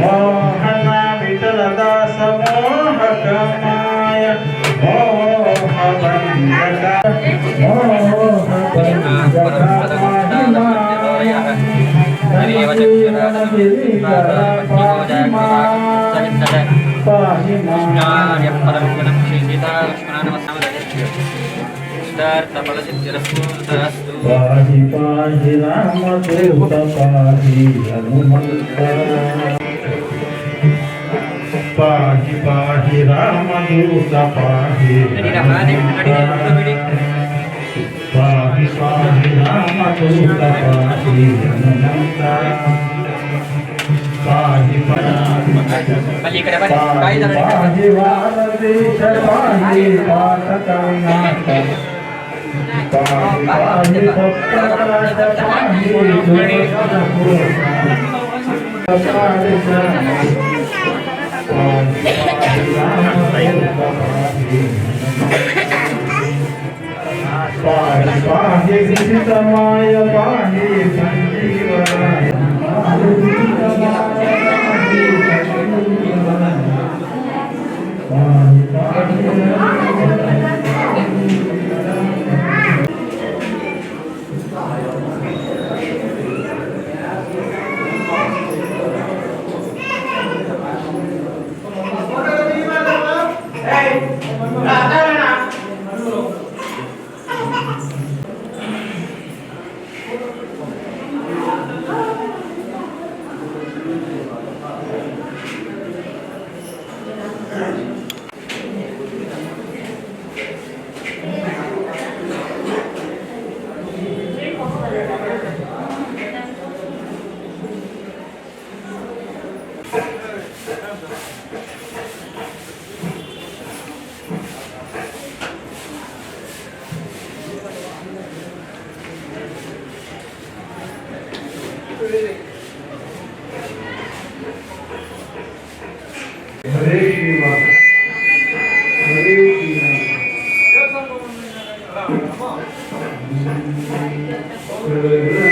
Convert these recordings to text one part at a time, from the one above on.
మోహన విటల దాస పాహి పాహి రామ దేవ పాహి హనుమంత पाहि रामदूत पाहि पाहि पाहि रामदूत पाहि हनुमंता पाहि पाहि पाहि वारदेश पाहि पातकनाथ Thank you. పాహితమాయ పాహి సంజీవనాయ పాహితమాయ పాహి సంజీవనాయ 哎，啊，来 để. சொல்லுங்கள் என்று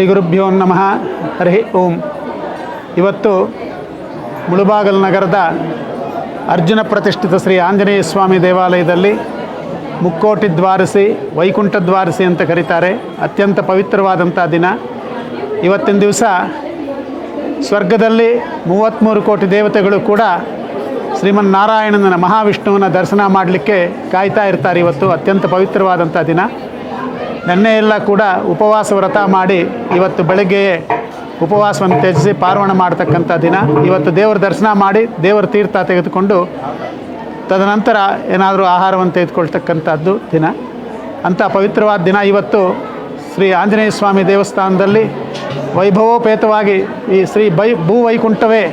ಶ್ರೀ ಗುರುಭ್ಯೋ ನಮಃ. ಹರಿ ಓಂ. ಇವತ್ತು ಮುಳುಬಾಗಲ್ ನಗರದ ಅರ್ಜುನ ಪ್ರತಿಷ್ಠಿತ ಶ್ರೀ ಆಂಜನೇಯ ಸ್ವಾಮಿ ದೇವಾಲಯದಲ್ಲಿ ಮುಕ್ಕೋಟಿ ದ್ವಾರಸಿ, ವೈಕುಂಠ ದ್ವಾರಸಿ ಅಂತ ಕರೀತಾರೆ. ಅತ್ಯಂತ ಪವಿತ್ರವಾದಂಥ ದಿನ. ಇವತ್ತಿನ ದಿವಸ ಸ್ವರ್ಗದಲ್ಲಿ ಮೂವತ್ತ್ಮೂರು ಕೋಟಿ ದೇವತೆಗಳು ಕೂಡ ಶ್ರೀಮನ್ನಾರಾಯಣನ ಮಹಾವಿಷ್ಣುವನ ದರ್ಶನ ಮಾಡಲಿಕ್ಕೆ ಕಾಯ್ತಾ ಇರ್ತಾರೆ ಇವತ್ತು. ಅತ್ಯಂತ ಪವಿತ್ರವಾದಂಥ ದಿನ. ನಿನ್ನೆ ಎಲ್ಲ ಕೂಡ ಉಪವಾಸ ವ್ರತ ಮಾಡಿ ಇವತ್ತು ಬೆಳಗ್ಗೆಯೇ ಉಪವಾಸವನ್ನು ತ್ಯಜಿಸಿ ಪಾರ್ವಣ ಮಾಡ್ತಕ್ಕಂಥ ದಿನ. ಇವತ್ತು ದೇವರ ದರ್ಶನ ಮಾಡಿ ದೇವರ ತೀರ್ಥ ತೆಗೆದುಕೊಂಡು ತದನಂತರ ಏನಾದರೂ ಆಹಾರವನ್ನು ತೆಗೆದುಕೊಳ್ತಕ್ಕಂಥದ್ದು ದಿನ. ಅಂಥ ಪವಿತ್ರವಾದ ದಿನ ಇವತ್ತು ಶ್ರೀ ಆಂಜನೇಯ ಸ್ವಾಮಿ ದೇವಸ್ಥಾನದಲ್ಲಿ ವೈಭವೋಪೇತವಾಗಿ ಈ ಶ್ರೀ ಬೈ ಭೂವೈಕುಂಠವೇ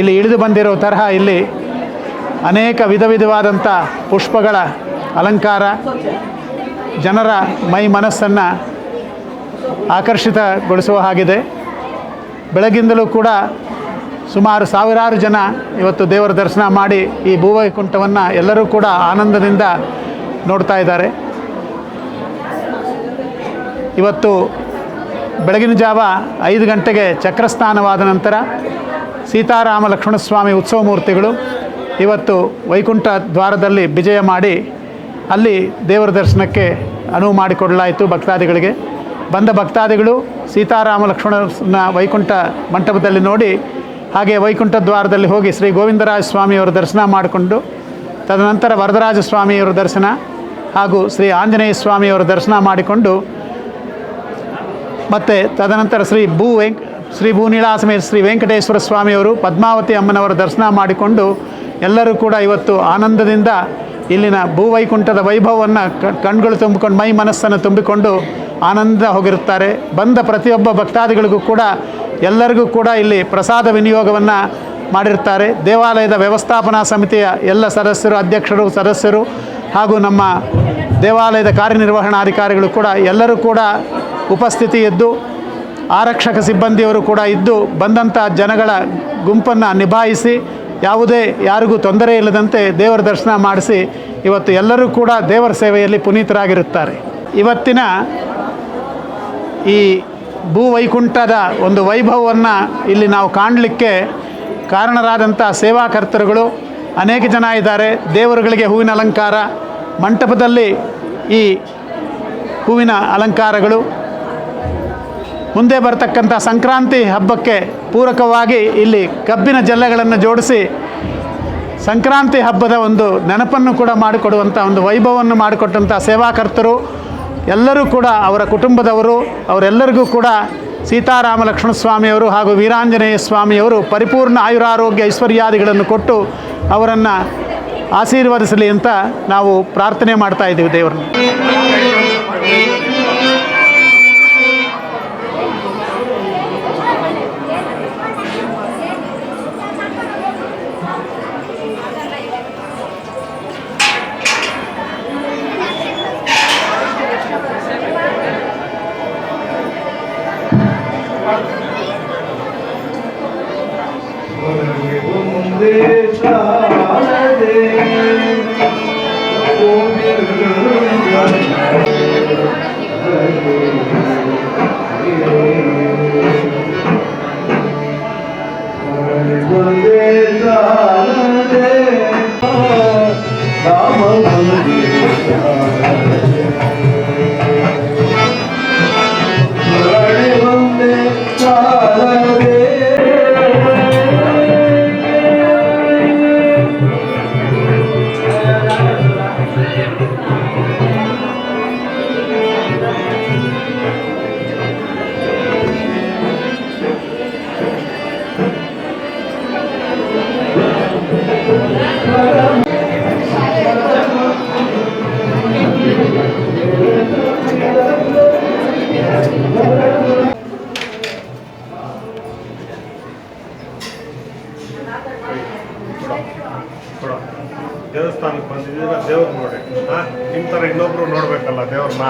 ಇಲ್ಲಿ ಇಳಿದು ಬಂದಿರೋ ತರಹ ಇಲ್ಲಿ ಅನೇಕ ವಿಧ ವಿಧವಾದಂಥ ಪುಷ್ಪಗಳ ಅಲಂಕಾರ ಜನರ ಮೈ ಮನಸ್ಸನ್ನು ಆಕರ್ಷಿತಗೊಳಿಸುವ ಹಾಗಿದೆ. ಬೆಳಗಿಂದಲೂ ಕೂಡ ಸುಮಾರು ಸಾವಿರಾರು ಜನ ಇವತ್ತು ದೇವರ ದರ್ಶನ ಮಾಡಿ ಈ ಭೂವೈಕುಂಠವನ್ನು ಎಲ್ಲರೂ ಕೂಡ ಆನಂದದಿಂದ ನೋಡ್ತಾ ಇದ್ದಾರೆ. ಇವತ್ತು ಬೆಳಗಿನ ಜಾವ ಐದು ಗಂಟೆಗೆ ಚಕ್ರಸ್ಥಾನವಾದ ನಂತರ ಸೀತಾರಾಮ ಲಕ್ಷ್ಮಣಸ್ವಾಮಿ ಉತ್ಸವ ಮೂರ್ತಿಗಳು, ಇವತ್ತು ವೈಕುಂಠ ದ್ವಾರದಲ್ಲಿ ವಿಜಯ ಮಾಡಿ ಅಲ್ಲಿ ದೇವರ ದರ್ಶನಕ್ಕೆ ಅನುವು ಮಾಡಿಕೊಡಲಾಯಿತು ಭಕ್ತಾದಿಗಳಿಗೆ. ಬಂದ ಭಕ್ತಾದಿಗಳು ಸೀತಾರಾಮ ಲಕ್ಷ್ಮಣನ ವೈಕುಂಠ ಮಂಟಪದಲ್ಲಿ ನೋಡಿ, ಹಾಗೆ ವೈಕುಂಠ ದ್ವಾರದಲ್ಲಿ ಹೋಗಿ ಶ್ರೀ ಗೋವಿಂದರಾಜ ಸ್ವಾಮಿಯವರ ದರ್ಶನ ಮಾಡಿಕೊಂಡು, ತದನಂತರ ವರದರಾಜ ಸ್ವಾಮಿಯವರ ದರ್ಶನ ಹಾಗೂ ಶ್ರೀ ಆಂಜನೇಯ ಸ್ವಾಮಿಯವರ ದರ್ಶನ ಮಾಡಿಕೊಂಡು, ಮತ್ತು ತದನಂತರ ಶ್ರೀ ಭೂ ವೆಂಕ್, ಶ್ರೀ ಭೂನೀಳಾಸಮೇತ ಶ್ರೀ ವೆಂಕಟೇಶ್ವರ ಸ್ವಾಮಿಯವರು, ಪದ್ಮಾವತಿ ಅಮ್ಮನವರ ದರ್ಶನ ಮಾಡಿಕೊಂಡು, ಎಲ್ಲರೂ ಕೂಡ ಇವತ್ತು ಆನಂದದಿಂದ ಇಲ್ಲಿನ ಭೂವೈಕುಂಠದ ವೈಭವವನ್ನು ಕಣ್ಗಳು ತುಂಬಿಕೊಂಡು, ಮೈ ಮನಸ್ಸನ್ನು ತುಂಬಿಕೊಂಡು ಆನಂದ ಹೋಗಿರುತ್ತಾರೆ. ಬಂದ ಪ್ರತಿಯೊಬ್ಬ ಭಕ್ತಾದಿಗಳಿಗೂ ಕೂಡ ಎಲ್ಲರಿಗೂ ಕೂಡ ಇಲ್ಲಿ ಪ್ರಸಾದ ವಿನಿಯೋಗವನ್ನು ಮಾಡಿರ್ತಾರೆ ದೇವಾಲಯದ ವ್ಯವಸ್ಥಾಪನಾ ಸಮಿತಿಯ ಎಲ್ಲ ಸದಸ್ಯರು, ಅಧ್ಯಕ್ಷರು, ಸದಸ್ಯರು ಹಾಗೂ ನಮ್ಮ ದೇವಾಲಯದ ಕಾರ್ಯನಿರ್ವಹಣಾಧಿಕಾರಿಗಳು ಕೂಡ ಎಲ್ಲರೂ ಕೂಡ ಉಪಸ್ಥಿತಿ ಇದ್ದು, ಆರಕ್ಷಕ ಸಿಬ್ಬಂದಿಯವರು ಕೂಡ ಇದ್ದು ಬಂದಂಥ ಜನಗಳ ಗುಂಪನ್ನು ನಿಭಾಯಿಸಿ ಯಾವುದೇ ಯಾರಿಗೂ ತೊಂದರೆ ಇಲ್ಲದಂತೆ ದೇವರ ದರ್ಶನ ಮಾಡಿಸಿ ಇವತ್ತು ಎಲ್ಲರೂ ಕೂಡ ದೇವರ ಸೇವೆಯಲ್ಲಿ ಪುನೀತರಾಗಿರುತ್ತಾರೆ. ಇವತ್ತಿನ ಈ ಭೂವೈಕುಂಠದ ಒಂದು ವೈಭವವನ್ನು ಇಲ್ಲಿ ನಾವು ಕಾಣಲಿಕ್ಕೆ ಕಾರಣರಾದಂಥ ಸೇವಾಕರ್ತರುಗಳು ಅನೇಕ ಜನ ಇದ್ದಾರೆ. ದೇವರುಗಳಿಗೆ ಹೂವಿನ ಅಲಂಕಾರ, ಮಂಟಪದಲ್ಲಿ ಈ ಹೂವಿನ ಅಲಂಕಾರಗಳು ಮುಂದೆ ಬರತಕ್ಕಂಥ ಸಂಕ್ರಾಂತಿ ಹಬ್ಬಕ್ಕೆ ಪೂರಕವಾಗಿ ಇಲ್ಲಿ ಕಬ್ಬಿನ ಜಲ್ಲೆಗಳನ್ನು ಜೋಡಿಸಿ ಸಂಕ್ರಾಂತಿ ಹಬ್ಬದ ಒಂದು ನೆನಪನ್ನು ಕೂಡ ಮಾಡಿಕೊಡುವಂಥ ಒಂದು ವೈಭವವನ್ನು ಮಾಡಿಕೊಟ್ಟಂಥ ಸೇವಾಕರ್ತರು, ಎಲ್ಲರೂ ಕೂಡ ಅವರ ಕುಟುಂಬದವರು, ಅವರೆಲ್ಲರಿಗೂ ಕೂಡ ಸೀತಾರಾಮ ಲಕ್ಷ್ಮಣ ಸ್ವಾಮಿಯವರು ಹಾಗೂ ವೀರಾಂಜನೇಯ ಸ್ವಾಮಿಯವರು ಪರಿಪೂರ್ಣ ಆಯುರಾರೋಗ್ಯ ಐಶ್ವರ್ಯಾದಿಗಳನ್ನು ಕೊಟ್ಟು ಅವರನ್ನು ಆಶೀರ್ವದಿಸಲಿ ಅಂತ ನಾವು ಪ್ರಾರ್ಥನೆ ಮಾಡ್ತಾ ಇದ್ದೀವಿ ದೇವರನ್ನು. ದೇವಸ್ಥಾನಕ್ಕೆ ಬಂದಿದ್ದೀರ? ದೇವ್ರು ನೋಡಿ. ಹಾಂ ನಿಮ್ಮ ಥರ ಇನ್ನೊಬ್ಬರು ನೋಡಬೇಕಲ್ಲ ದೇವ್ರನ್ನ.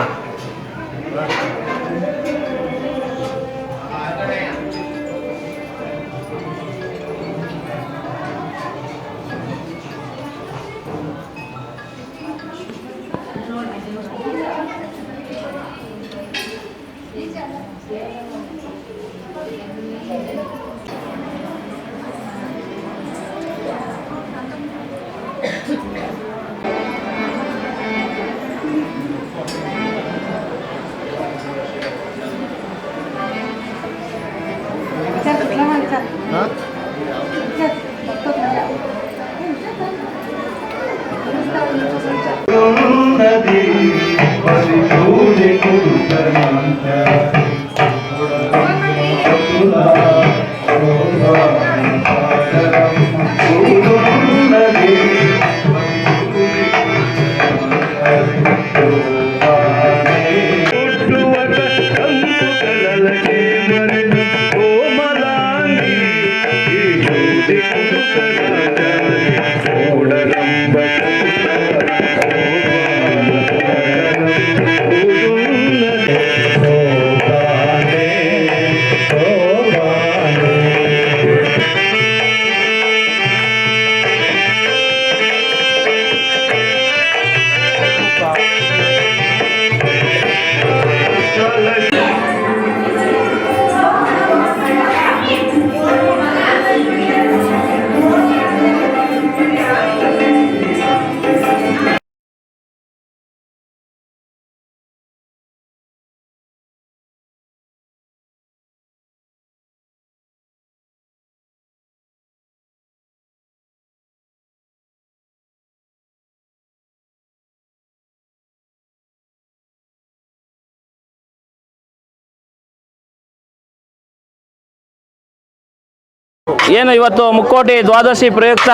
ಏನು ಇವತ್ತು ಮುಕ್ಕೋಟಿ ದ್ವಾದಶಿ ಪ್ರಯುಕ್ತ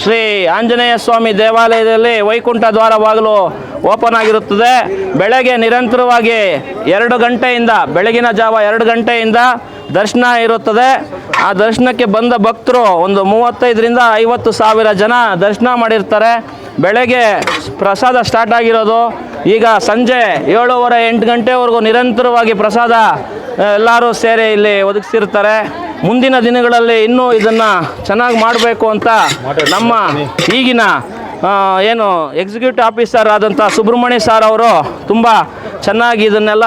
ಶ್ರೀ ಆಂಜನೇಯ ಸ್ವಾಮಿ ದೇವಾಲಯದಲ್ಲಿ ವೈಕುಂಠ ದ್ವಾರವಾಗಲು ಓಪನ್ ಆಗಿರುತ್ತದೆ. ಬೆಳಗ್ಗೆ ನಿರಂತರವಾಗಿ ಎರಡು ಗಂಟೆಯಿಂದ, ಬೆಳಗಿನ ಜಾವ ಎರಡು ಗಂಟೆಯಿಂದ ದರ್ಶನ ಇರುತ್ತದೆ. ಆ ದರ್ಶನಕ್ಕೆ ಬಂದ ಭಕ್ತರು ಒಂದು ಮೂವತ್ತೈದರಿಂದ ಐವತ್ತು ಸಾವಿರ ಜನ ದರ್ಶನ ಮಾಡಿರ್ತಾರೆ. ಬೆಳಗ್ಗೆ ಪ್ರಸಾದ ಸ್ಟಾರ್ಟ್ ಆಗಿರೋದು. ಈಗ ಸಂಜೆ ಏಳುವರೆ ಎಂಟು ಗಂಟೆವರೆಗೂ ನಿರಂತರವಾಗಿ ಪ್ರಸಾದ ಎಲ್ಲರೂ ಸೇರಿ ಇಲ್ಲಿ ಒದಗಿಸಿರ್ತಾರೆ. ಮುಂದಿನ ದಿನಗಳಲ್ಲಿ ಇನ್ನೂ ಇದನ್ನು ಚೆನ್ನಾಗಿ ಮಾಡಬೇಕು ಅಂತ ನಮ್ಮ ಈಗಿನ ಏನು ಎಕ್ಸಿಕ್ಯೂಟಿವ್ ಆಫೀಸರ್ ಆದಂಥ ಸುಬ್ರಹ್ಮಣ್ಯ ಸರ್ ಅವರು ತುಂಬ ಚೆನ್ನಾಗಿ ಇದನ್ನೆಲ್ಲ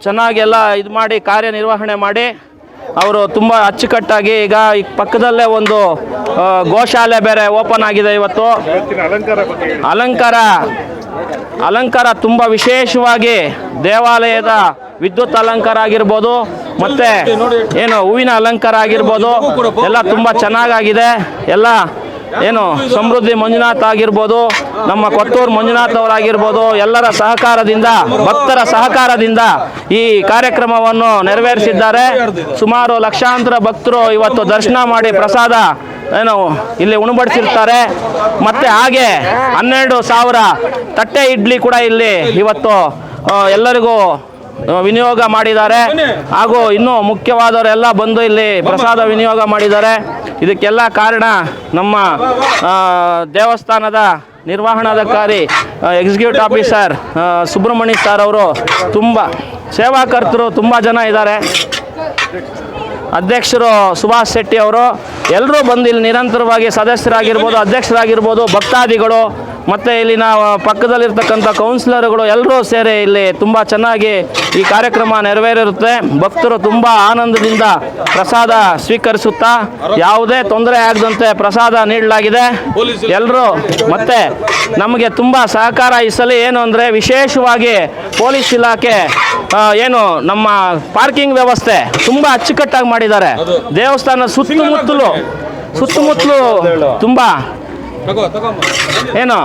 ಚೆನ್ನಾಗಿ ಎಲ್ಲ ಇದು ಮಾಡಿ ಕಾರ್ಯನಿರ್ವಹಣೆ ಮಾಡಿ ಅವರು ತುಂಬ ಅಚ್ಚುಕಟ್ಟಾಗಿ ಈಗ ಈ ಪಕ್ಕದಲ್ಲೇ ಒಂದು ಗೋಶಾಲೆ ಬೇರೆ ಓಪನ್ ಆಗಿದೆ ಇವತ್ತು. ಅಲಂಕಾರ. ಅಲಂಕಾರ ತುಂಬ ವಿಶೇಷವಾಗಿ ದೇವಾಲಯದ ವಿದ್ಯುತ್ ಅಲಂಕಾರ ಆಗಿರ್ಬೋದು, ಮತ್ತೆ ಏನು ಹೂವಿನ ಅಲಂಕಾರ ಆಗಿರ್ಬೋದು, ಎಲ್ಲ ತುಂಬ ಚೆನ್ನಾಗಾಗಿದೆ. ಎಲ್ಲ ಏನು, ಸಮೃದ್ಧಿ ಮಂಜುನಾಥ್ ಆಗಿರ್ಬೋದು, ನಮ್ಮ ಕೊತ್ತೂರು ಮಂಜುನಾಥ್ ಅವರಾಗಿರ್ಬೋದು, ಎಲ್ಲರ ಸಹಕಾರದಿಂದ, ಭಕ್ತರ ಸಹಕಾರದಿಂದ ಈ ಕಾರ್ಯಕ್ರಮವನ್ನು ನೆರವೇರಿಸಿದ್ದಾರೆ. ಸುಮಾರು ಲಕ್ಷಾಂತರ ಭಕ್ತರು ಇವತ್ತು ದರ್ಶನ ಮಾಡಿ ಪ್ರಸಾದ, ಏನು, ಇಲ್ಲಿ ಉಣಬಡಿಸಿರ್ತಾರೆ. ಮತ್ತೆ ಹಾಗೆ ಹನ್ನೆರಡು ಸಾವಿರ ತಟ್ಟೆ ಇಡ್ಲಿ ಕೂಡ ಇಲ್ಲಿ ಇವತ್ತು ಎಲ್ಲರಿಗೂ ವಿನಿಯೋಗ ಮಾಡಿದ್ದಾರೆ. ಹಾಗೂ ಇನ್ನೂ ಮುಖ್ಯವಾದವರೆಲ್ಲ ಬಂದು ಇಲ್ಲಿ ಪ್ರಸಾದ ವಿನಿಯೋಗ ಮಾಡಿದ್ದಾರೆ. ಇದಕ್ಕೆಲ್ಲ ಕಾರಣ ನಮ್ಮ ದೇವಸ್ಥಾನದ ನಿರ್ವಹಣಾಧಿಕಾರಿ ಎಕ್ಸಿಕ್ಯೂಟಿವ್ ಆಫೀಸರ್ ಸುಬ್ರಹ್ಮಣ್ಯ ಸರ್ ಅವರು ತುಂಬ ಸೇವಾಕರ್ತರು ತುಂಬ ಜನ ಇದ್ದಾರೆ. ಅಧ್ಯಕ್ಷರು ಸುಭಾಷ್ ಶೆಟ್ಟಿ ಅವರು ಎಲ್ಲರೂ ಬಂದು ಇಲ್ಲಿ ನಿರಂತರವಾಗಿ ಸದಸ್ಯರಾಗಿರ್ಬೋದು ಅಧ್ಯಕ್ಷರಾಗಿರ್ಬೋದು ಭಕ್ತಾದಿಗಳು ಮತ್ತು ಇಲ್ಲಿನ ಪಕ್ಕದಲ್ಲಿರ್ತಕ್ಕಂಥ ಕೌನ್ಸಿಲರ್ಗಳು ಎಲ್ಲರೂ ಸೇರಿ ಇಲ್ಲಿ ತುಂಬ ಚೆನ್ನಾಗಿ ಈ ಕಾರ್ಯಕ್ರಮ ನೆರವೇರಿರುತ್ತೆ. ಭಕ್ತರು ತುಂಬ ಆನಂದದಿಂದ ಪ್ರಸಾದ ಸ್ವೀಕರಿಸುತ್ತಾ ಯಾವುದೇ ತೊಂದರೆ ಆಗದಂತೆ ಪ್ರಸಾದ ನೀಡಲಾಗಿದೆ. ಎಲ್ಲರೂ ಮತ್ತೆ ನಮಗೆ ತುಂಬ ಸಹಕಾರ ಈ ಏನು ಅಂದರೆ ವಿಶೇಷವಾಗಿ ಪೊಲೀಸ್ ಇಲಾಖೆ ಏನು ನಮ್ಮ ಪಾರ್ಕಿಂಗ್ ವ್ಯವಸ್ಥೆ ತುಂಬ ಅಚ್ಚುಕಟ್ಟಾಗಿ ಮಾಡಿದ್ದಾರೆ. ದೇವಸ್ಥಾನ ಸುತ್ತಮುತ್ತಲು ಸುತ್ತಮುತ್ತಲು ತುಂಬ ಏನು,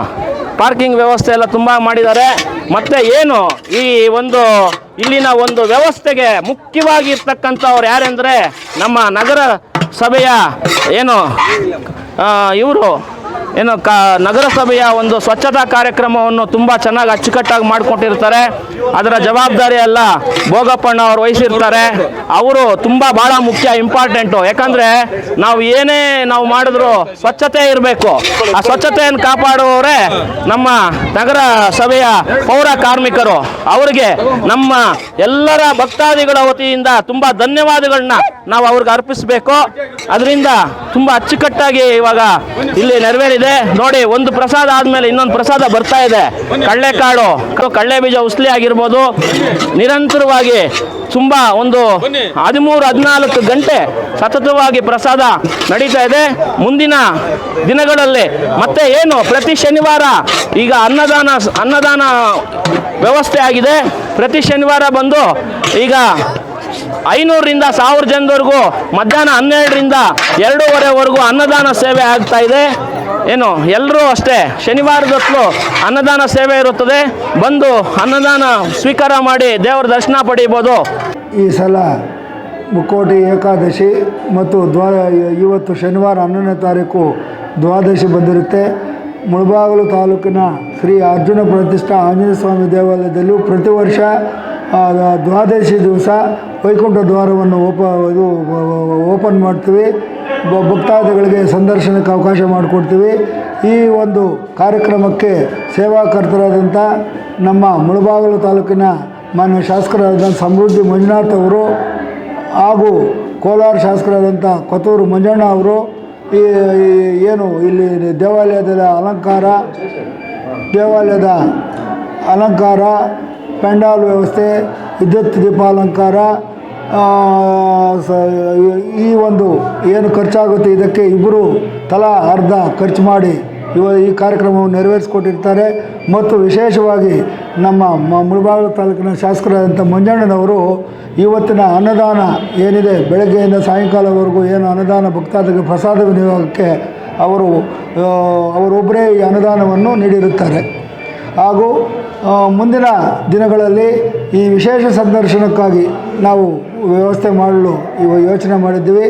ಪಾರ್ಕಿಂಗ್ ವ್ಯವಸ್ಥೆ ಎಲ್ಲ ತುಂಬ ಮಾಡಿದ್ದಾರೆ. ಮತ್ತೆ ಏನು, ಈ ಒಂದು, ಇಲ್ಲಿನ ಒಂದು ವ್ಯವಸ್ಥೆಗೆ ಮುಖ್ಯವಾಗಿ ಇರ್ತಕ್ಕಂಥವ್ರು ಯಾರೆಂದರೆ ನಮ್ಮ ನಗರ ಸಭೆಯ ಏನು ಇವರು ಏನು ಕ ನಗರಸಭೆಯ ಒಂದು ಸ್ವಚ್ಛತಾ ಕಾರ್ಯಕ್ರಮವನ್ನು ತುಂಬ ಚೆನ್ನಾಗಿ ಅಚ್ಚುಕಟ್ಟಾಗಿ ಮಾಡಿಕೊಟ್ಟಿರ್ತಾರೆ. ಅದರ ಜವಾಬ್ದಾರಿ ಎಲ್ಲ ಭೋಗಪ್ಪಣ್ಣ ಅವರು ವಹಿಸಿರ್ತಾರೆ. ಅವರು ತುಂಬ ಭಾಳ ಮುಖ್ಯ ಇಂಪಾರ್ಟೆಂಟು ಯಾಕಂದರೆ ನಾವು ಏನೇ ನಾವು ಮಾಡಿದ್ರು ಸ್ವಚ್ಛತೆ ಇರಬೇಕು. ಆ ಸ್ವಚ್ಛತೆಯನ್ನು ಕಾಪಾಡುವವರೇ ನಮ್ಮ ನಗರ ಸಭೆಯ ಪೌರ ಕಾರ್ಮಿಕರು. ಅವರಿಗೆ ನಮ್ಮ ಎಲ್ಲರ ಭಕ್ತಾದಿಗಳ ವತಿಯಿಂದ ತುಂಬ ಧನ್ಯವಾದಗಳನ್ನ ನಾವು ಅವ್ರಿಗೆ ಅರ್ಪಿಸಬೇಕು. ಅದರಿಂದ ತುಂಬ ಅಚ್ಚುಕಟ್ಟಾಗಿ ಇವಾಗ ಇಲ್ಲಿ ನೆರವೇರಿದೆ. ನೋಡಿ, ಒಂದು ಪ್ರಸಾದ ಆದಮೇಲೆ ಇನ್ನೊಂದು ಪ್ರಸಾದ ಬರ್ತಾ ಇದೆ. ಕಳ್ಳೆಕಾಳು ಕಳ್ಳೆ ಬೀಜ ಉಸ್ಲಿ ಆಗಿರ್ಬೋದು. ನಿರಂತರವಾಗಿ ತುಂಬ ಒಂದು ಹದಿಮೂರು, ಹದಿನಾಲ್ಕು ಗಂಟೆ ಸತತವಾಗಿ ಪ್ರಸಾದ ನಡೀತಾ ಇದೆ. ಮುಂದಿನ ದಿನಗಳಲ್ಲಿ ಮತ್ತೆ ಏನು? ಪ್ರತಿ ಶನಿವಾರ ಈಗ ಅನ್ನದಾನ ಅನ್ನದಾನ ವ್ಯವಸ್ಥೆ ಆಗಿದೆ. ಪ್ರತಿ ಶನಿವಾರ ಬಂದು ಈಗ ಐನೂರರಿಂದ ಸಾವಿರ ಜನದವರೆಗೂ ಮಧ್ಯಾಹ್ನ ಹನ್ನೆರಡರಿಂದ ಎರಡೂವರೆವರೆಗೂ ಅನ್ನದಾನ ಸೇವೆ ಆಗ್ತಾ ಇದೆ. ಏನು ಎಲ್ಲರೂ ಅಷ್ಟೇ ಶನಿವಾರದೊತ್ತು ಅನ್ನದಾನ ಸೇವೆ ಇರುತ್ತದೆ. ಬಂದು ಅನ್ನದಾನ ಸ್ವೀಕಾರ ಮಾಡಿ ದೇವರ ದರ್ಶನ ಪಡೀಬೋದು. ಈ ಸಲ ಮುಕ್ಕೋಟಿ ಏಕಾದಶಿ ಮತ್ತು ದ್ವಾ, ಇವತ್ತು ಶನಿವಾರ ಹನ್ನೊಂದನೇ ತಾರೀಕು ದ್ವಾದಶಿ ಬಂದಿರುತ್ತೆ. ಮುಳಬಾಗಲು ತಾಲೂಕಿನ ಶ್ರೀ ಅರ್ಜುನ ಪ್ರತಿಷ್ಠಾ ಆಂಜನೇಯ ಸ್ವಾಮಿ ದೇವಾಲಯದಲ್ಲೂ ಪ್ರತಿ ವರ್ಷ ದ್ವಾದಶಿ ದಿವಸ ವೈಕುಂಠ ದ್ವಾರವನ್ನು ಓಪ ಇದು, ಓಪನ್ ಮಾಡ್ತೀವಿ. ಭಕ್ತಾದಿಗಳಿಗೆ ಸಂದರ್ಶನಕ್ಕೆ ಅವಕಾಶ ಮಾಡಿಕೊಡ್ತೀವಿ. ಈ ಒಂದು ಕಾರ್ಯಕ್ರಮಕ್ಕೆ ಸೇವಾಕರ್ತರಾದಂಥ ನಮ್ಮ ಮುಳಬಾಗಲು ತಾಲೂಕಿನ ಮಾನ್ಯ ಶಾಸಕರಾದ ಸಮೃದ್ಧಿ ಮಂಜುನಾಥ್ ಅವರು ಹಾಗೂ ಕೋಲಾರ ಶಾಸಕರಾದಂಥ ಕೊತ್ತೂರು ಮಂಜಣ್ಣ ಅವರು ಈ ಏನು ಇಲ್ಲಿ ದೇವಾಲಯದ ಅಲಂಕಾರ ದೇವಾಲಯದ ಅಲಂಕಾರ ಪೆಂಡಾಲ್ ವ್ಯವಸ್ಥೆ, ವಿದ್ಯುತ್ ದೀಪಾಲಂಕಾರ ಈ ಒಂದು ಏನು ಖರ್ಚಾಗುತ್ತೆ ಇದಕ್ಕೆ ಇಬ್ಬರು ತಲಾ ಅರ್ಧ ಖರ್ಚು ಮಾಡಿ ಇವ ಈ ಕಾರ್ಯಕ್ರಮವನ್ನು ನೆರವೇರಿಸಿಕೊಟ್ಟಿರ್ತಾರೆ. ಮತ್ತು ವಿಶೇಷವಾಗಿ ನಮ್ಮ ಮುಳಬಾಗಿಲು ತಾಲೂಕಿನ ಶಾಸಕರಾದಂಥ ಮಂಜಣ್ಣನವರು ಇವತ್ತಿನ ಅನ್ನದಾನ ಏನಿದೆ, ಬೆಳಗ್ಗೆಯಿಂದ ಸಾಯಂಕಾಲವರೆಗೂ ಏನು ಅನ್ನದಾನ ಭಕ್ತಾದಿಗೆ ಪ್ರಸಾದ ವಿನಿಯೋಗಕ್ಕೆ ಅವರು ಅವರೊಬ್ಬರೇ ಈ ಅನುದಾನವನ್ನು ನೀಡಿರುತ್ತಾರೆ. ಹಾಗೂ ಮುಂದಿನ ದಿನಗಳಲ್ಲಿ ಈ ವಿಶೇಷ ಸಂದರ್ಶನಕ್ಕಾಗಿ ನಾವು ವ್ಯವಸ್ಥೆ ಮಾಡಲು ಇವ ಯೋಚನೆ ಮಾಡಿದ್ದೀವಿ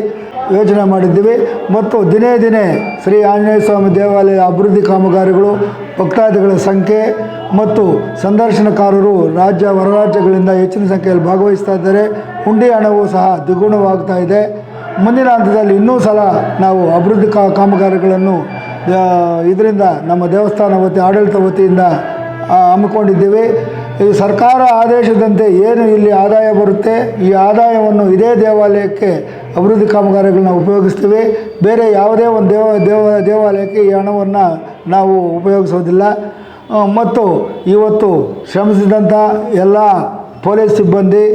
ಯೋಚನೆ ಮಾಡಿದ್ದೀವಿ. ಮತ್ತು ದಿನೇ ದಿನೇ ಶ್ರೀ ಆಂಜನೇಯ ಸ್ವಾಮಿ ದೇವಾಲಯ ಅಭಿವೃದ್ಧಿ ಕಾಮಗಾರಿಗಳು, ಭಕ್ತಾದಿಗಳ ಸಂಖ್ಯೆ ಮತ್ತು ಸಂದರ್ಶನಕಾರರು ರಾಜ್ಯ ಹೊರರಾಜ್ಯಗಳಿಂದ ಹೆಚ್ಚಿನ ಸಂಖ್ಯೆಯಲ್ಲಿ ಭಾಗವಹಿಸ್ತಾ ಇದ್ದಾರೆ. ಹುಂಡಿ ಹಣವು ಸಹ ದ್ವಿಗುಣವಾಗ್ತಾ ಇದೆ. ಮುಂದಿನ ಹಂತದಲ್ಲಿ ಇನ್ನೂ ಸಲ ನಾವು ಅಭಿವೃದ್ಧಿ ಕಾಮಗಾರಿಗಳನ್ನು ಇದರಿಂದ ನಮ್ಮ ದೇವಸ್ಥಾನ ವತಿ, ಆಡಳಿತ ವತಿಯಿಂದ ಹಮ್ಮಿಕೊಂಡಿದ್ದೇವೆ. ಈ ಸರ್ಕಾರ ಆದೇಶದಂತೆ ಏನು ಇಲ್ಲಿ ಆದಾಯ ಬರುತ್ತೆ, ಈ ಆದಾಯವನ್ನು ಇದೇ ದೇವಾಲಯಕ್ಕೆ ಅಭಿವೃದ್ಧಿ ಕಾಮಗಾರಿಗಳನ್ನ ಉಪಯೋಗಿಸ್ತೀವಿ. ಬೇರೆ ಯಾವುದೇ ಒಂದು ದೇವ ದೇವ, ದೇವಾಲಯಕ್ಕೆ ಈ ಹಣವನ್ನು ನಾವು ಉಪಯೋಗಿಸೋದಿಲ್ಲ. ಮತ್ತು ಇವತ್ತು ಶ್ರಮಿಸಿದಂಥ ಎಲ್ಲ ಪೊಲೀಸ್ ಸಿಬ್ಬಂದಿ,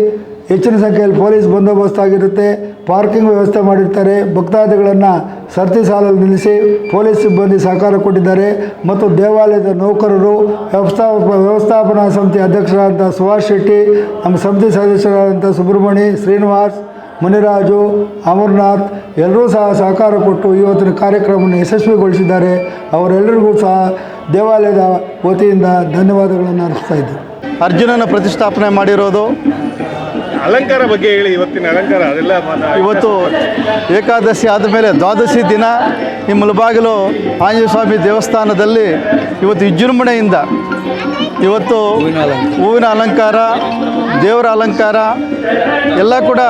ಹೆಚ್ಚಿನ ಸಂಖ್ಯೆಯಲ್ಲಿ ಪೊಲೀಸ್ ಬಂದೋಬಸ್ತ್ ಆಗಿರುತ್ತೆ. ಪಾರ್ಕಿಂಗ್ ವ್ಯವಸ್ಥೆ ಮಾಡಿರ್ತಾರೆ. ಭಕ್ತಾದಿಗಳನ್ನು ಸರ್ತಿ ಸಾಲಲ್ಲಿ ನಿಲ್ಲಿಸಿ ಪೊಲೀಸ್ ಸಿಬ್ಬಂದಿ ಸಹಕಾರ ಕೊಟ್ಟಿದ್ದಾರೆ. ಮತ್ತು ದೇವಾಲಯದ ನೌಕರರು, ವ್ಯವಸ್ಥಾ, ವ್ಯವಸ್ಥಾಪನಾ ಸಮಿತಿ ಅಧ್ಯಕ್ಷರಾದಂಥ ಸುಭಾಷ್ ಶೆಟ್ಟಿ, ನಮ್ಮ ಸಮಿತಿ ಸದಸ್ಯರಾದಂಥ ಸುಬ್ರಹ್ಮಣಿ ಶ್ರೀನಿವಾಸ್, ಮುನಿರಾಜು, ಅಮರ್ನಾಥ್ ಎಲ್ಲರೂ ಸಹ ಸಹಕಾರ ಕೊಟ್ಟು ಇವತ್ತಿನ ಕಾರ್ಯಕ್ರಮವನ್ನು ಯಶಸ್ವಿಗೊಳಿಸಿದ್ದಾರೆ. ಅವರೆಲ್ಲರಿಗೂ ಸಹ ದೇವಾಲಯದ ವತಿಯಿಂದ ಧನ್ಯವಾದಗಳನ್ನು ಅರ್ಪಿಸ್ತಾ ಇದ್ದೆ ಅರ್ಜುನನ ಪ್ರತಿಷ್ಠಾಪನೆ ಮಾಡಿರೋದು? ಅಲಂಕಾರ ಬಗ್ಗೆ ಹೇಳಿ ಇವತ್ತಿನ ಅಲಂಕಾರ ಅದೆಲ್ಲ ಇವತ್ತು ಏಕಾದಶಿ ಆದಮೇಲೆ ದ್ವಾದಶಿ ದಿನ ಈ ಮುಲಬಾಗಿಲು ಆಂಜನೇಯ ಸ್ವಾಮಿ ದೇವಸ್ಥಾನದಲ್ಲಿ ಇವತ್ತು ವಿಜೃಂಭಣೆಯಿಂದ ಇವತ್ತು ಹೂವಿನ ಅಲಂಕಾರ. ದೇವರ ಅಲಂಕಾರ ಎಲ್ಲ ಕೂಡ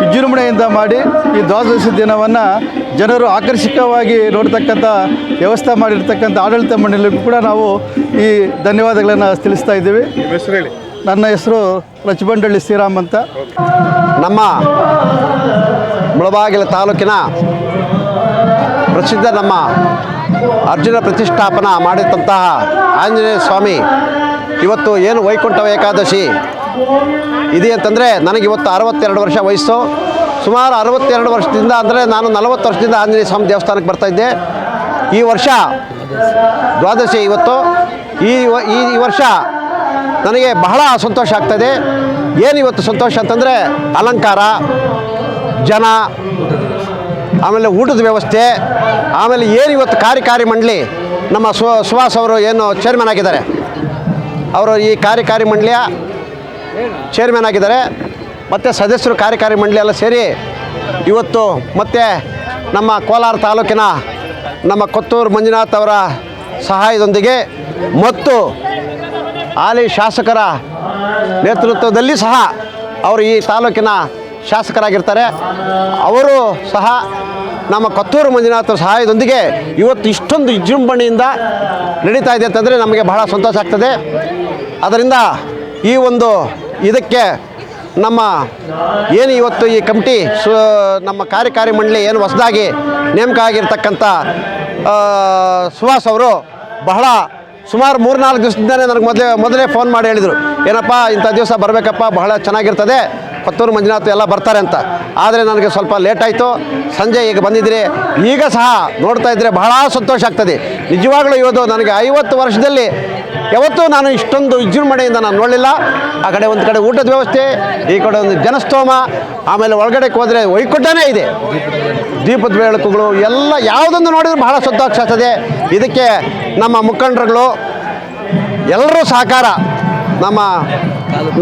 ವಿಜೃಂಭಣೆಯಿಂದ ಮಾಡಿ ಈ ದ್ವಾದಶಿ ದಿನವನ್ನು ಜನರು ಆಕರ್ಷಕವಾಗಿ ನೋಡ್ತಕ್ಕಂಥ ವ್ಯವಸ್ಥೆ ಮಾಡಿರ್ತಕ್ಕಂಥ ಆಡಳಿತ ಮಂಡಳಿಗೂ ಕೂಡ ನಾವು ಈ ಧನ್ಯವಾದಗಳನ್ನು ತಿಳಿಸ್ತಾ ಇದ್ದೀವಿ. ಹೆಸರು ಹೇಳಿ. ನನ್ನ ಹೆಸರು ರಚಬಂಡಳ್ಳಿ ಶ್ರೀರಾಮ್ ಅಂತ. ನಮ್ಮ ಮುಳಬಾಗಿಲ ತಾಲೂಕಿನ ಪ್ರಸಿದ್ಧ ನಮ್ಮ ಅರ್ಜುನ ಪ್ರತಿಷ್ಠಾಪನ ಮಾಡಿದಂತಹ ಆಂಜನೇಯ ಸ್ವಾಮಿ. ಇವತ್ತು ಏನು ವೈಕುಂಠ ಏಕಾದಶಿ ಇದೆ ಅಂತಂದರೆ ನನಗಿವತ್ತು ಅರವತ್ತೆರಡು ವರ್ಷ ವಯಸ್ಸು. ಸುಮಾರು ಅರವತ್ತೆರಡು ವರ್ಷದಿಂದ ಅಂದರೆ ನಾನು ನಲವತ್ತು ವರ್ಷದಿಂದ ಆಂಜನೇಯ ಸ್ವಾಮಿ ದೇವಸ್ಥಾನಕ್ಕೆ ಬರ್ತಾಯಿದ್ದೆ ಈ ವರ್ಷ ದ್ವಾದಶಿ ಇವತ್ತು. ಈ ಈ ವರ್ಷ ನನಗೆ ಬಹಳ ಸಂತೋಷ ಆಗ್ತದೆ. ಏನು ಇವತ್ತು ಸಂತೋಷ ಅಂತಂದರೆ ಅಲಂಕಾರ, ಜನ, ಆಮೇಲೆ ಊಟದ ವ್ಯವಸ್ಥೆ, ಆಮೇಲೆ ಏನು ಇವತ್ತು ಕಾರ್ಯಕಾರಿ ಮಂಡಳಿ, ನಮ್ಮ ಸು ಸುಹಾಸ್ ಅವರು ಏನು ಚೇರ್ಮನ್ ಆಗಿದ್ದಾರೆ. ಅವರು ಈ ಕಾರ್ಯಕಾರಿ ಮಂಡಳಿಯ ಚೇರ್ಮನ್ ಆಗಿದ್ದಾರೆ. ಮತ್ತು ಸದಸ್ಯರು ಕಾರ್ಯಕಾರಿ ಮಂಡಳಿ ಎಲ್ಲ ಸೇರಿ ಇವತ್ತು ಮತ್ತು ನಮ್ಮ ಕೋಲಾರ ತಾಲೂಕಿನ ನಮ್ಮ ಕೊತ್ತೂರು ಮಂಜುನಾಥ್ ಅವರ ಸಹಾಯದೊಂದಿಗೆ ಮತ್ತು ಹಾಲಿ ಶಾಸಕರ ನೇತೃತ್ವದಲ್ಲಿ ಸಹ ಅವರು ಈ ತಾಲೂಕಿನ ಶಾಸಕರಾಗಿರ್ತಾರೆ. ಅವರು ಸಹ ನಮ್ಮ ಕತ್ತೂರು ಮಂಜುನಾಥ ಸಹಾಯದೊಂದಿಗೆ ಇವತ್ತು ಇಷ್ಟೊಂದು ವಿಜೃಂಭಣೆಯಿಂದ ನಡೀತಾ ಇದೆ ಅಂತಂದರೆ ನಮಗೆ ಬಹಳ ಸಂತೋಷ ಆಗ್ತದೆ. ಅದರಿಂದ ಈ ಒಂದು ಇದಕ್ಕೆ ನಮ್ಮ ಏನು ಇವತ್ತು ಈ ಕಮಿಟಿ ಸು ನಮ್ಮ ಕಾರ್ಯಕಾರಿ ಮಂಡಳಿ ಏನು ಹೊಸದಾಗಿ ನೇಮಕ ಆಗಿರ್ತಕ್ಕಂಥ ಸುಹಾಸ್ ಅವರು ಬಹಳ ಸುಮಾರು ಮೂರು ನಾಲ್ಕು ದಿವಸದಿಂದಲೇ ನನಗೆ ಮೊದಲೇ ಮೊದಲೇ ಫೋನ್ ಮಾಡಿ ಹೇಳಿದರು, ಏನಪ್ಪ ಇಂಥ ದಿವಸ ಬರಬೇಕಪ್ಪ, ಬಹಳ ಚೆನ್ನಾಗಿರ್ತದೆ, ಕೊತ್ತೂರು ಮಂಜುನಾಥ್ ಎಲ್ಲ ಬರ್ತಾರೆ ಅಂತ. ಆದರೆ ನನಗೆ ಸ್ವಲ್ಪ ಲೇಟ್ ಆಯಿತು, ಸಂಜೆ ಈಗ ಬಂದಿದ್ದೀರಿ. ಈಗ ಸಹ ನೋಡ್ತಾ ಇದ್ದರೆ ಬಹಳ ಸಂತೋಷ ಆಗ್ತದೆ. ನಿಜವಾಗ್ಲೂ ಇವತ್ತು ನನಗೆ ಐವತ್ತು ವರ್ಷದಲ್ಲಿ ಯಾವತ್ತೂ ನಾನು ಇಷ್ಟೊಂದು ವಿಜೃಂಭಣೆಯಿಂದ ನಾನು ನೋಡಲಿಲ್ಲ. ಆ ಕಡೆ ಒಂದು ಕಡೆ ಊಟದ ವ್ಯವಸ್ಥೆ, ಈ ಕಡೆ ಒಂದು ಜನಸ್ತೋಮ, ಆಮೇಲೆ ಒಳಗಡೆ ಹೋದರೆ ವೈಕುಂಠನೇ ಇದೆ. ದೀಪದ ಬೆಳಕುಗಳು, ಎಲ್ಲ ಯಾವುದೊಂದು ನೋಡಿದ್ರೆ ಬಹಳ ಆಗ್ತದೆ. ಇದಕ್ಕೆ ನಮ್ಮ ಮುಖಂಡರುಗಳು ಎಲ್ಲರೂ ಸಹಕಾರ. ನಮ್ಮ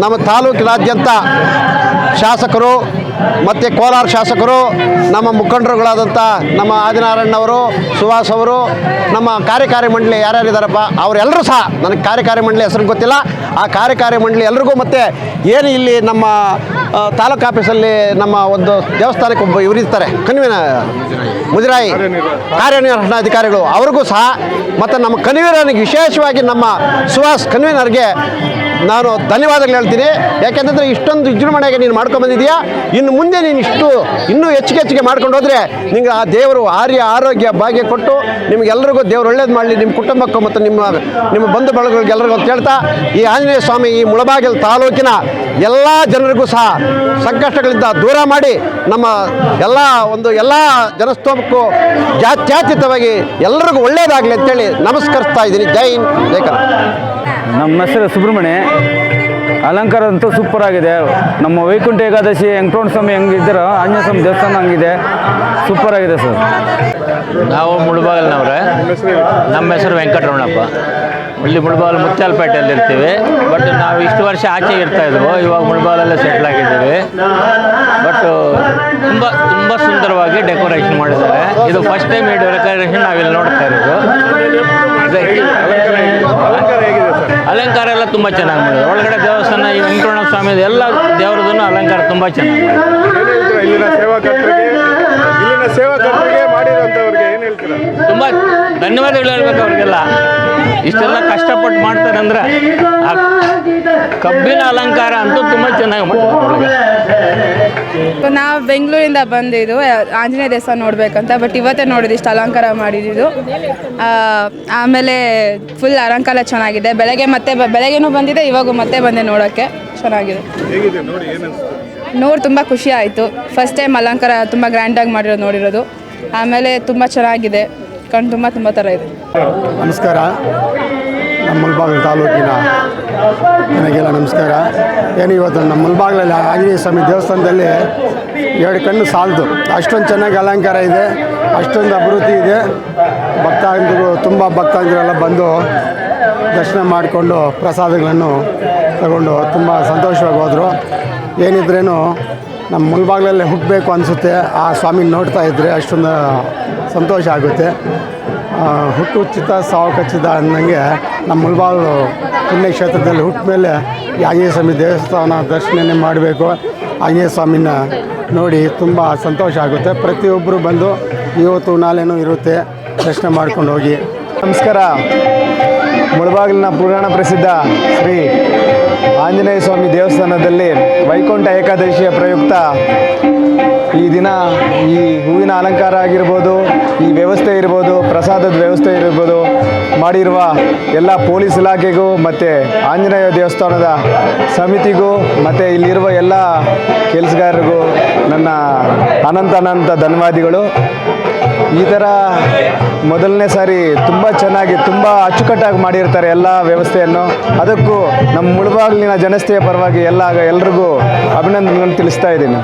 ನಮ್ಮ ತಾಲೂಕಿನಾದ್ಯಂತ ಶಾಸಕರು ಮತ್ತು ಕೋಲಾರ ಶಾಸಕರು, ನಮ್ಮ ಮುಖಂಡರುಗಳಾದಂಥ ನಮ್ಮ ಆದಿನಾರಾಯಣವರು ಸುಹಾಸ್ ಅವರು, ನಮ್ಮ ಕಾರ್ಯಕಾರಿ ಮಂಡಳಿ ಯಾರ್ಯಾರಿದ್ದಾರಪ್ಪ ಅವರೆಲ್ಲರೂ ಸಹ ನನಗೆ ಕಾರ್ಯಕಾರಿ ಮಂಡಳಿ ಹೆಸರು ಗೊತ್ತಿಲ್ಲ. ಆ ಕಾರ್ಯಕಾರಿ ಮಂಡಳಿ ಎಲ್ರಿಗೂ ಮತ್ತು ಏನು ಇಲ್ಲಿ ನಮ್ಮ ತಾಲೂಕು ಆಫೀಸಲ್ಲಿ ನಮ್ಮ ಒಂದು ದೇವಸ್ಥಾನಕ್ಕೆ ಒಬ್ಬ ಇವರಿರ್ತಾರೆ ಕನ್ವಿನ ಮುಜರಾಯಿ ಕಾರ್ಯನಿರ್ವಹಣಾಧಿಕಾರಿಗಳು ಅವ್ರಿಗೂ ಸಹ ಮತ್ತು ನಮ್ಮ ಕನ್ವೀನರ್ಗೆ ವಿಶೇಷವಾಗಿ ನಮ್ಮ ಸುಹಾಸ್ ಕನ್ವೀನರ್ಗೆ ನಾನು ಧನ್ಯವಾದಗಳು ಹೇಳ್ತೀನಿ. ಯಾಕೆಂತಂದರೆ ಇಷ್ಟೊಂದು ವಿಜೃಂಭಣೆಗೆ ನೀನು ಮಾಡ್ಕೊಂಬಂದಿದೆಯಾ ಮುಂದೆ ನೀನು ಇಷ್ಟು ಇನ್ನೂ ಹೆಚ್ಚಿಗೆ ಹೆಚ್ಚಿಗೆ ಮಾಡ್ಕೊಂಡು ಹೋದರೆ ನಿಂಗೆ ಆ ದೇವರು ಆರ್ಯ ಆರೋಗ್ಯ ಭಾಗ್ಯ ಕೊಟ್ಟು ನಿಮಗೆಲ್ಲರಿಗೂ ದೇವ್ರು ಒಳ್ಳೇದು ಮಾಡಲಿ. ನಿಮ್ಮ ಕುಟುಂಬಕ್ಕೂ ಮತ್ತು ನಿಮ್ಮ ನಿಮ್ಮ ಬಂಧು ಬಳಗಗಳಿಗೆ ಎಲ್ಲರಿಗೂ ಅಂತ ಹೇಳ್ತಾ, ಈ ಆಂಜನೇಯ ಸ್ವಾಮಿ ಈ ಮುಳಬಾಗಿಲು ತಾಲೂಕಿನ ಎಲ್ಲ ಜನರಿಗೂ ಸಹ ಸಂಕಷ್ಟಗಳಿಂದ ದೂರ ಮಾಡಿ ನಮ್ಮ ಎಲ್ಲ ಒಂದು ಎಲ್ಲ ಜನಸ್ತೋಮಕ್ಕೂ ಜಾತ್ಯಾತೀತವಾಗಿ ಎಲ್ಲರಿಗೂ ಒಳ್ಳೇದಾಗಲಿ ಅಂತೇಳಿ ನಮಸ್ಕರಿಸ್ತಾ ಇದ್ದೀನಿ. ಜೈ ಹಿಂದ್ ನಮ್ಮ ಹೆಸರು ಸುಬ್ರಹ್ಮಣ್ಯ. ಅಲಂಕಾರ ಅಂತೂ ಸೂಪರ್ ಆಗಿದೆ. ನಮ್ಮ ವೈಕುಂಠ ಏಕಾದಶಿ ವೆಂಕಟರಮಣ ಸ್ವಾಮಿ ಹೆಂಗಿದ್ರೆ ಆಂಜನೇಯ ಸ್ವಾಮಿ ದೇವಸ್ಥಾನ ಹಂಗಿದೆ. ಸೂಪರ್ ಆಗಿದೆ ಸರ್ ನಾವು ಮುಳುಬಾಗಲ್ನವ್ರೆ. ನಮ್ಮ ಹೆಸರು ವೆಂಕಟರಮಣಪ್ಪ. ಇಲ್ಲಿ ಮುಳುಬಾಗಲ್ ಮುತ್ತಾಲ್ಪೇಟೆಯಲ್ಲಿ ಇರ್ತೀವಿ. ಬಟ್ ನಾವು ಇಷ್ಟು ವರ್ಷ ಆಚೆ ಇರ್ತಾ ಇದ್ವು. ಇವಾಗ ಮುಳುಬಾಗಲಲ್ಲೇ ಸೆಟ್ಲ್ ಆಗಿದ್ದೀವಿ. ಬಟ್ ತುಂಬ ತುಂಬ ಸುಂದರವಾಗಿ ಡೆಕೋರೇಷನ್ ಮಾಡಿದ್ದಾರೆ. ಇದು ಫಸ್ಟ್ ಟೈಮ್ ಈ ಡೆಕೋರೇಷನ್ ನಾವಿಲ್ಲಿ ನೋಡ್ತಾ ಇರೋದು. ಅಲಂಕಾರ ಎಲ್ಲ ತುಂಬ ಚೆನ್ನಾಗಿ ಮಾಡಿದ್ದಾರೆ. ಒಳಗಡೆ ದೇವಸ್ಥಾನ ಈ ವೆಂಕಟರಮಣ ಸ್ವಾಮಿ ಎಲ್ಲ ದೇವರದನ್ನು ಅಲಂಕಾರ ತುಂಬ ಚೆನ್ನಾಗಿ ಇಲ್ಲಿನ ಸೇವಾಕರ್ತರಿಗೆ? ಇಲ್ಲಿನ ಸೇವಾಕರ್ತರಿಗೆ ಏನು ಹೇಳ್ತೀರಾ? ತುಂಬ ಧನ್ಯವಾದಗಳು ಹೇಳ್ಬೇಕು ಅವ್ರಿಗೆಲ್ಲ. ಇಷ್ಟೆಲ್ಲ ಕಷ್ಟಪಟ್ಟು ಮಾಡ್ತಾರೆ ಅಂದ್ರೆ ಕಬ್ಬಿನ ಅಲಂಕಾರ ಅಂತೂ ತುಂಬ ಚೆನ್ನಾಗಿ ಮಾಡ್ತಾರೆ ನಾವು ಬೆಂಗಳೂರಿಂದ ಬಂದಿದ್ದು ಆಂಜನೇಯ ದೇವಸ್ಥಾನ ನೋಡ್ಬೇಕಂತ ಬಟ್ ಇವತ್ತೇ ನೋಡಿದ್ದು ಇಷ್ಟು ಅಲಂಕಾರ ಮಾಡಿದ್ದು. ಆಮೇಲೆ ಫುಲ್ ಅಲಂಕಾರ ಚೆನ್ನಾಗಿದೆ. ಬೆಳಗ್ಗೆ ಮತ್ತೆ ಬ- ಬೆಳಗ್ಗೆನೂ ಬಂದಿದೆ ಇವಾಗೂ ಮತ್ತೆ ಬಂದೆ ನೋಡೋಕ್ಕೆ. ಚೆನ್ನಾಗಿದೆ. ನೋಡಿ ತುಂಬ ಖುಷಿ ಆಯಿತು. ಫಸ್ಟ್ ಟೈಮ್ ಅಲಂಕಾರ ತುಂಬ ಗ್ರ್ಯಾಂಡಾಗಿ ಮಾಡಿರೋದು ನೋಡಿರೋದು. ಆಮೇಲೆ ತುಂಬ ಚೆನ್ನಾಗಿದೆ. ಕಣ್ಣು ತುಂಬ ತುಂಬ ಥರ ಇದೆ. ನಮಸ್ಕಾರ. ನಮ್ಮ ಮುಲ್ಬಾಗಿಲು ತಾಲೂಕಿನ ನನಗೆಲ್ಲ ನಮಸ್ಕಾರ. ಏನು ಇವತ್ತು ನಮ್ಮ ಮುಲ್ಬಾಗಿಲಲ್ಲಿ ಆಂಜನೇಯ ಸ್ವಾಮಿ ದೇವಸ್ಥಾನದಲ್ಲಿ ಎರಡು ಕಣ್ಣು ಸಾಲದು. ಅಷ್ಟೊಂದು ಚೆನ್ನಾಗಿ ಅಲಂಕಾರ ಇದೆ, ಅಷ್ಟೊಂದು ಅಭಿವೃದ್ಧಿ ಇದೆ. ಭಕ್ತಾದಿಗಳು, ತುಂಬ ಭಕ್ತಾದಿಗಳೆಲ್ಲ ಬಂದು ದರ್ಶನ ಮಾಡಿಕೊಂಡು ಪ್ರಸಾದಗಳನ್ನು ತಗೊಂಡು ತುಂಬ ಸಂತೋಷವಾಗಿ ಹೋದರು. ಏನಿದ್ರೇನು ನಮ್ಮ ಮುಲ್ಬಾಗ್ಲಲ್ಲೇ ಹುಟ್ಟಬೇಕು ಅನಿಸುತ್ತೆ, ಆ ಸ್ವಾಮಿ ನೋಡ್ತಾ ಇದ್ದರೆ ಅಷ್ಟೊಂದು ಸಂತೋಷ ಆಗುತ್ತೆ. ಹುಟ್ಟು ಚಿತ್ತ ಸಾವು ಕಚ್ಚಿದ ಅನ್ನಂಗೆ ನಮ್ಮ ಮುಳಬಾಗಿಲು ಪುಣ್ಯಕ್ಷೇತ್ರದಲ್ಲಿ ಹುಟ್ಟ ಮೇಲೆ ಆಂಜನೇಯ ಸ್ವಾಮಿ ದೇವಸ್ಥಾನ ದರ್ಶನ ಮಾಡಬೇಕು. ಆಂಜನೇಯ ಸ್ವಾಮಿನ ನೋಡಿ ತುಂಬ ಸಂತೋಷ ಆಗುತ್ತೆ. ಪ್ರತಿಯೊಬ್ಬರು ಬಂದು ಇವತ್ತು ನಾಳೆನೂ ಇರುತ್ತೆ. ದರ್ಶನ ಮಾಡ್ಕೊಂಡು ಹೋಗಿ. ನಮಸ್ಕಾರ. ಮುಳಬಾಗಿಲಿನ ಪುರಾಣ ಪ್ರಸಿದ್ಧ ಶ್ರೀ ಆಂಜನೇಯ ಸ್ವಾಮಿ ದೇವಸ್ಥಾನದಲ್ಲಿ ವೈಕುಂಠ ಏಕಾದಶಿಯ ಪ್ರಯುಕ್ತ ಈ ದಿನ ಈ ಹೂವಿನ ಅಲಂಕಾರ ಆಗಿರ್ಬೋದು, ಈ ವ್ಯವಸ್ಥೆ ಇರ್ಬೋದು, ಪ್ರಸಾದದ ವ್ಯವಸ್ಥೆ ಇರ್ಬೋದು, ಮಾಡಿರುವ ಎಲ್ಲ ಪೊಲೀಸ್ ಇಲಾಖೆಗೂ ಮತ್ತು ಆಂಜನೇಯ ದೇವಸ್ಥಾನದ ಸಮಿತಿಗೂ ಮತ್ತು ಇಲ್ಲಿರುವ ಎಲ್ಲ ಕೆಲಸಗಾರರಿಗೂ ನನ್ನ ಅನಂತ ಅನಂತ ಧನ್ಯವಾದಿಗಳು. ಈ ಥರ ಮೊದಲನೇ ಸಾರಿ ತುಂಬ ಚೆನ್ನಾಗಿ, ತುಂಬ ಅಚ್ಚುಕಟ್ಟಾಗಿ ಮಾಡಿರ್ತಾರೆ ಎಲ್ಲ ವ್ಯವಸ್ಥೆಯನ್ನು. ಅದಕ್ಕೂ ನಮ್ಮ ಮುಳುಬಾಗಿಲಿನ ಜನಸ್ಥೆಯ ಪರವಾಗಿ ಎಲ್ಲ, ಎಲ್ರಿಗೂ ಅಭಿನಂದನೆಗಳನ್ನು ತಿಳಿಸ್ತಾ ಇದ್ದೀನಿ.